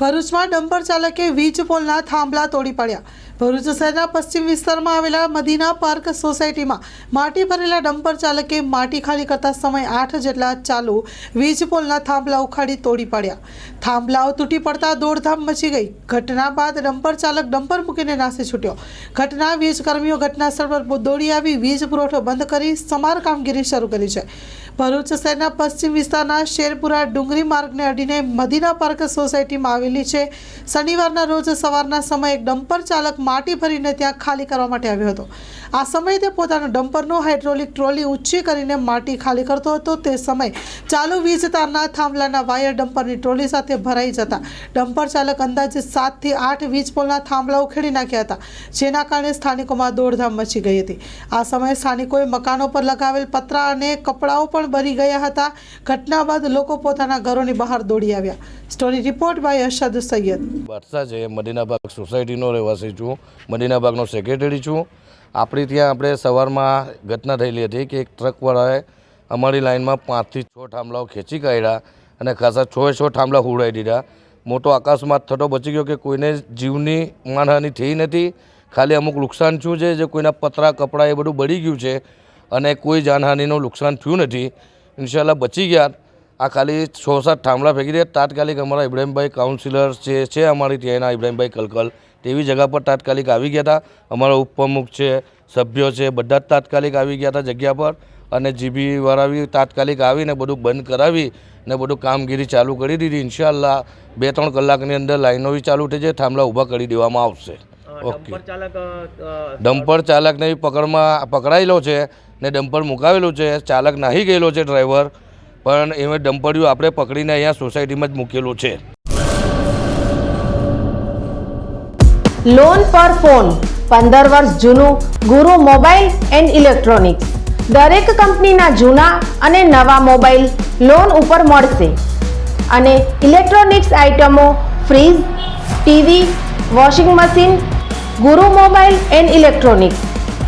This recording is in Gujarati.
ભરૂચમાં ડમ્પર ચાલકે વીજ પોલના થાંભલા તોડી પાડ્યા. ભરૂચ શહેરના પશ્ચિમ વિસ્તારમાં આવેલા મદીના પાર્ક સોસાયટીમાં માટી ભરેલા ડમ્પર ચાલકે માટી ખાલી કરતા સમય આઠ જેટલા ચાલુ વીજ પોલના થાંભલા ઉખાડી તોડી પાડ્યા. થાંભલાઓ તૂટી પડતા દોડધામ મચી ગઈ. ઘટના બાદ ડમ્પર ચાલક ડમ્પર મૂકીને નાસી છૂટ્યો. ઘટના વીજ કર્મીઓ ઘટના પર દોડી આવી વીજ પુરવઠો બંધ કરી સમાર કામગીરી શરૂ કરી છે. ભરૂચ શહેરના પશ્ચિમ વિસ્તારના શેરપુરા ડુંગરી માર્ગને અડીને મદીના પાર્ક સોસાયટીમાં આવેલી છે. શનિવારના રોજ સવારના સમયે એક ડમ્પર ચાલક માટી ભરીને ત્યાં ખાલી કરવા માટે આવ્યો હતો. આ સમયે તે પોતાનું ડમ્પરનો હાઇડ્રોલિક ટ્રોલી ઊંચી કરીને માટી ખાલી કરતો હતો. તે સમયે ચાલુ વીજ તારના થાંભલાના વાયર ડમ્પરની ટ્રોલી સાથે ભરાઈ જતા ડમ્પર ચાલક અંદાજે સાતથી આઠ વીજ પોલના થાંભલા ઉખેડી નાખ્યા હતા, જેના કારણે સ્થાનિકોમાં દોડધામ મચી ગઈ હતી. આ સમયે સ્થાનિકોએ મકાનો પર લગાવેલ પતરા અને કપડાઓ પણ બરી ગયા હતા. ઘટના બાદ લોકો પોતાના ઘરોની બહાર દોડી આવ્યા. Story report by Arshad Sayed. બાદશાહ છે મદીનાબાગ સોસાયટીનો રહેવાસી છું. મદીનાબાગનો સેક્રેટરી છું. આપણી ત્યાં આપણે સવારમાં ઘટના થયેલી હતી કે એક ટ્રકવાળાએ અમારી લાઇનમાં પાંચથી છ થાંભલાઓ ખેંચી કાઢ્યા અને ખાસા છ છ થાંભલા હુડાઈ દીધા. મોટો અકસ્માત થતો બચી ગયો કે કોઈને જીવની માનહાનિ થઈ નથી. ખાલી અમુક નુકસાન શું છે? જે કોઈના પતરા, કપડાં એ બધું બળી ગયું છે. અને કોઈ જાનહાનિનું નુકસાન થયું નથી. ઇન્શાલ્લાહ બચી ગયા. આ ખાલી છ સાત થાંભલા ફેંકી દે. તાત્કાલિક અમારા ઇબ્રાહીમભાઈ કાઉન્સિલર જે છે અમારી ત્યાંના ઇબ્રાહીમભાઈ કલકલ તેવી જગા પર તાત્કાલિક આવી ગયા હતા. અમારા ઉપપ્રમુખ છે સભ્યો છે બધા જ તાત્કાલિક આવી ગયા હતા જગ્યા પર. અને જીબી વરાવી બી તાત્કાલિક આવીને બધું બંધ કરાવી ને બધું કામગીરી ચાલુ કરી દીધી. ઇન્શાલ્લાહ બે ત્રણ કલાકની અંદર લાઈનો બી ચાલુ થઈ જાય થાંભલા ઊભા કરી દેવામાં આવશે. ઓકે ડમ્પર ચાલકને પકડમાં પકડાયેલો છે. ને ડમ્પર મુકાવેલું છે. ચાલક નાહી ગયેલો છે ડ્રાઈવર, પણ એમાં ડમ્પર્યું આપણે પકડીને અહીંયા સોસાયટીમાં જ મૂકેલું છે. લોન પર ફોન પંદર વર્ષ જૂનું, ગુરુ મોબાઈલ એન્ડ ઇલેક્ટ્રોનિક્સ. દરેક કંપનીના જૂના અને નવા મોબાઈલ લોન ઉપર મળશે. અને ઇલેક્ટ્રોનિક્સ આઇટમો fridge, TV, washing machine, Guru mobile and electronics.